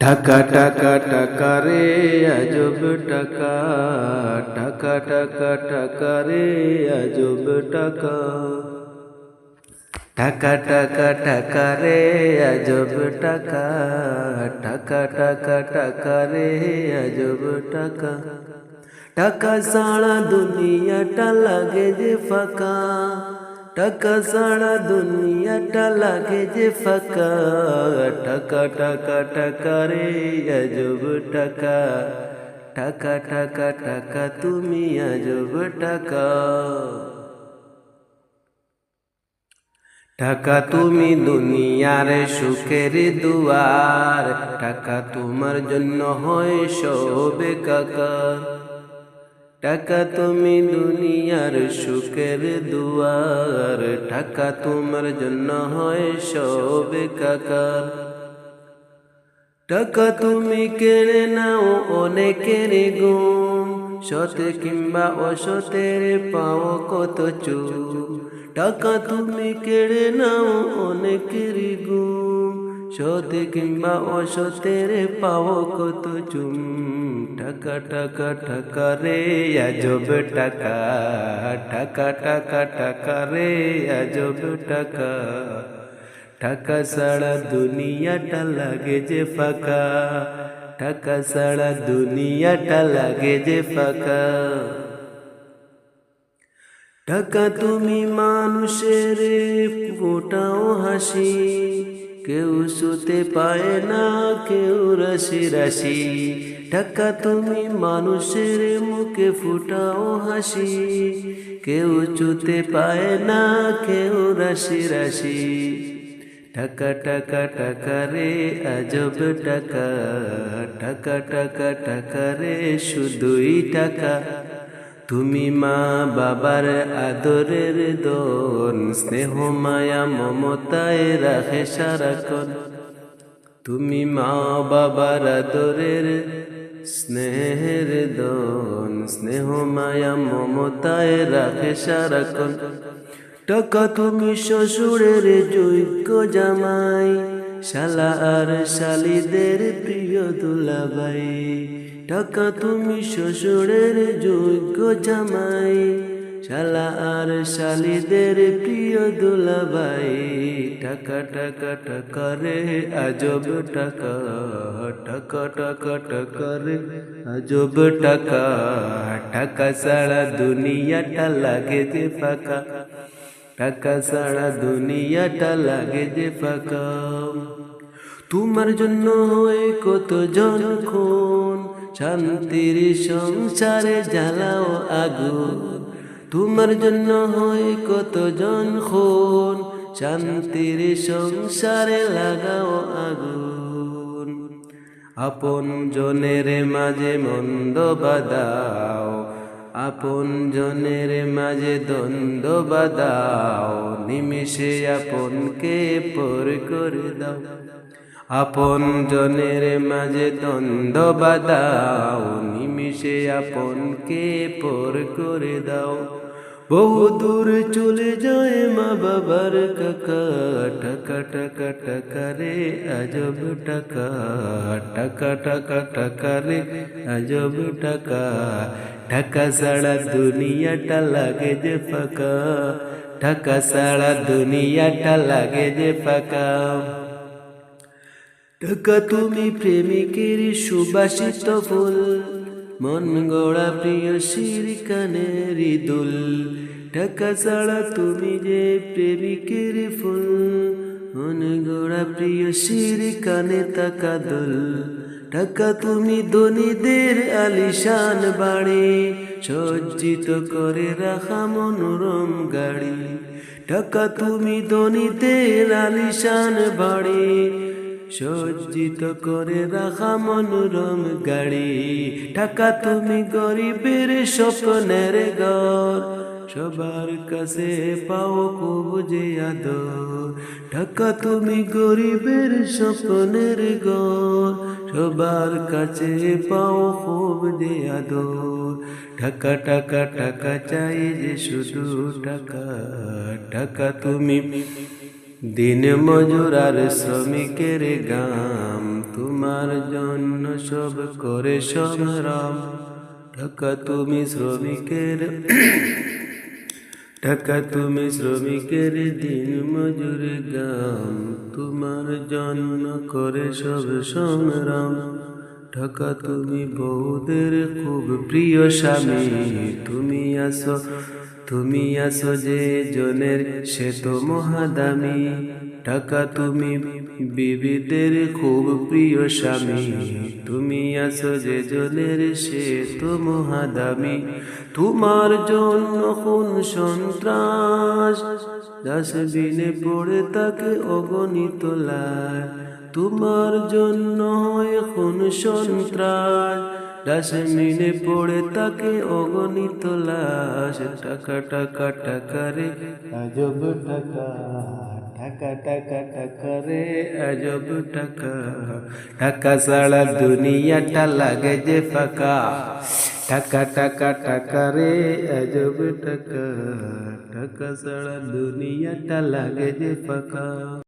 টাকা টাকা টাকা রে, আজব টাকা টাকা টাকা টাকা রে, আজব টাকা টাকা টাকা টাকা রে, আজব টাকা টাকা টাকা টাকা রে, আজব টাকা টাকা সারা দুনিয়াটা লাগে যে ফাঁকা। টাকা সারা দুনিয়াটা লাগে যে ফাঁকা টাকা টাকা টাকা রে আজব টাকা টাকা টাকা টাকা তুমি আজব টাকা টাকা তুমি দুনিয়ার সুখের দুয়ার টাকা তোমার জন্য হয় সবে কাকা টাকা তুমি দুনিয়ার সুখের দুয়ার, টাকা তোমার জন্য হয় সবে কাকা টাকা তুমি কেড়ে নাও অনেকের গুম সতে কিংবা অসতের পাও কত চুপ টাকা তুমি কেড়ে নাও অনেকের গুম। সতে কিংবা অসতের পাও কত চুম। টাকা টাকা টাকা রে, আজব টাকা টাকা টাকা টাকা রে, আজব টাকা টাকা সারা দুনিয়াটা লাগে যে ফাঁকা। টাকা সারা দুনিয়াটা লাগে যে ফাঁকা। টাকা তুমি মানুষের ফোটাও হাসি। কেউ শুতে পায় না, কেউ রাশি রাশি টাকা তুমি মানুষের মুখে ফুটাও হাসি। কেউ চুতে পায় না, কেউ রাশি রাশি টাকা টাকা টাকা রে, আজব টাকা টাকা টাকা টাকা রে, শুধুই টাকা তুমি মা বাবার আদরের দোন, স্নেহ মায়া মমতায় রাখে সারাক্ষণ। তুমি মা বাবার আদরের স্নেহের দন, স্নেহ মায়া মমতায় রাখে সারাক্ষণ। টাকা তুমি শ্বশুরের যোগ্য জামাই। শালা আর শালিদের প্রিয় দুলাবাই টাকা তুমি শ্বশুরের যোগ্য জামাই। শালা আর শালিদের প্রিয় দুলাবাই টাকা টাকা টাকা রে, আজব টাকা টাকা টাকা টাকা রে, আজব টাকা। টাকা সারা দুনিয়াটা লাগে যে ফাঁকা টাকা সারা দুনিয়াটা লাগে যে ফাঁকা। তোমার জন্য হয়ে কত জন খুন শান্তির সংসারে জ্বালাও আগুন। তোমার জন্য হয়ে কত খুন শান্তির সংসারে লাগাও আগুন। আপন জনের মাঝে মন্দ বাদাও আপন জনের মাঝে দ্বন্দ্ব বাদাও নিমিষে আপনকে পর করে দাও। আপন জনের মাঝে দ্বন্দ্ব বাদাও নিমিষে আপনকে পর করে দাও। বহু দূর চলে যায় মা বাবার কাকা। টাকা টাকা টাকা রে, আজব টাকা। টাকা টাকা টাকা রে, আজব টাকা। টাকা সারা দুনিয়াটা লাগে যে ফাঁকা। টাকা সারা দুনিয়াটা লাগে যে ফাঁকা। টাকা তুমি প্রেমিকের সুবাসিত ফুল। মন গড়া প্রিয় শির কানের দুল টাকা ছাড়া তুমি যে প্রেমিকের ফুল। মন গড়া প্রিয় শির কানে তাকা দুল টাকা তুমি ধনীদের আলিশান বাড়ি সজ্জিত করে রাখা মনোরম গাড়ি। টাকা তুমি ধনীদের আলিশান বাড়ি সজ্জিত করে রাখা মনোরম গাড়ি। টাকা তুমি গরিবের স্বপ্নের ঘর। সবার কাছে পাও খুব যে আদর। টাকা তুমি গরিবের স্বপ্নের ঘর। সবার কাছে পাও খুব যে আদর। টাকা টাকা টাকা চাই যে শুধু টাকা টাকা তুমি দিন মজুর আর শ্রমিকের গাম, তোমার জন্য সব করে সংগ্রাম। টাকা তুমি শ্রমিকের টাকা তুমি শ্রমিকের দিন মজুর গাম, তোমার জন্য করে সব সংগ্রাম। টাকা তুমি বউদের খুব প্রিয় স্বামী, তুমি আসো তুমি আসো যে জনের, সে তো মহাদামি। টাকা তুমি বিবিদের খুব প্রিয় স্বামী। তুমি আসো যে জনের, সে তো মহাদামি। তোমার জন্য কোন সন্ত্রাস। ডাস্টবিনে পড়ে তাকে অগণিত লায় তোমার জন্য হয় কোন সন্ত্রাস। ডাস্টবিনে পড়ে তাকে অগণিত লাশ, টাকা টাকা টাকা রে। আজব টাকা টাকা টাকা টাকা দুনিয়াটা লাগে যে ফাঁকা। টাকা টাকা টাকা রে দুনিয়াটা লাগে যে